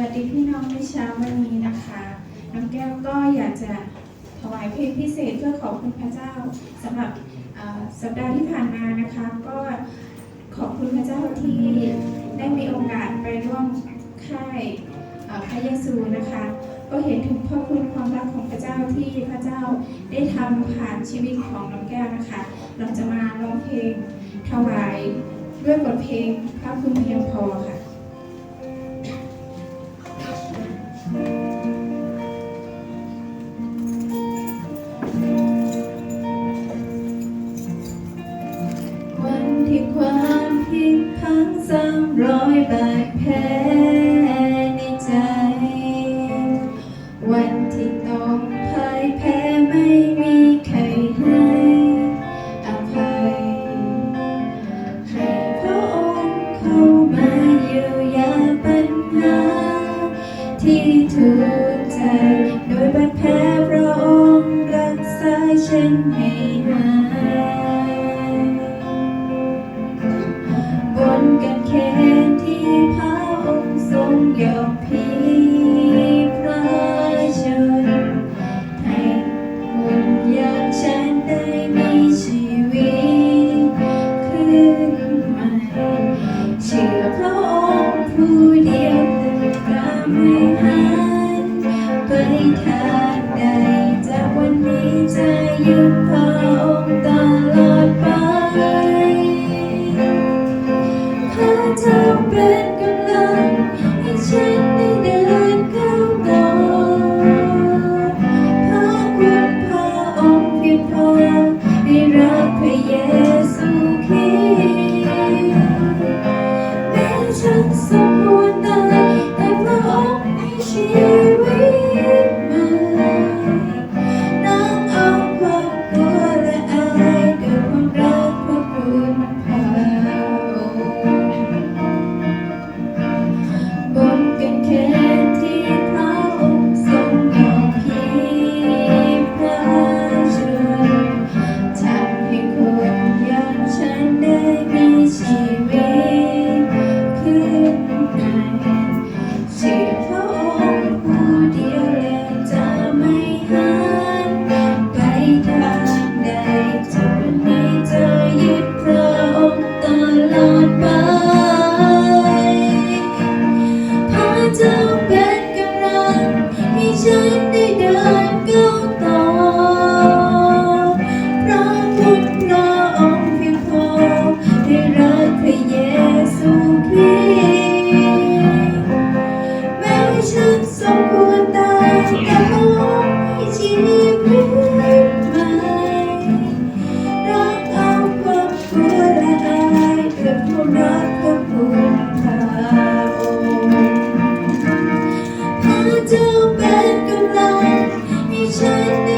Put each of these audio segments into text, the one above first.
วัสดีพี่น้องในเช้าวันนี้นะคะ น้องแก้วก็อยากจะถวายเพลงพิเศษเพื่อขอบคุณพระเจ้าสำหรับสัปดาห์ที่ผ่านมานะคะ ก็ขอบคุณพระเจ้าที่ได้มีโอกาสไปร่วมค่ายพระเยซูนะคะ ก็เห็นถึงพระคุณความรักของพระเจ้าที่พระเจ้าได้ทำผ่านชีวิตของน้องแก้วนะคะ เราจะมาร้องเพลงถวายด้วยบทเพลงพระคุณเพียงพอค่ะ ที่ความผิดพังซ้ำรอยบาดแผลในใจ วันที่ต้องพ่ายแพ้ไม่มีใครให้อภัยให้พระองค์เข้ามาเยียวยาปัญหา ที่ทุกใจโดยบาดแผลพระองค์รักษาฉันให้หาย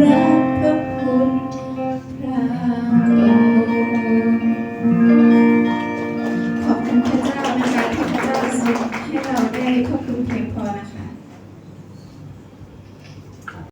รักพระคุณพระองขอบคุณพระเจ้านะคะที่พระเจ้าทรงให้เราได้พบคุมเพียงพอนะคะ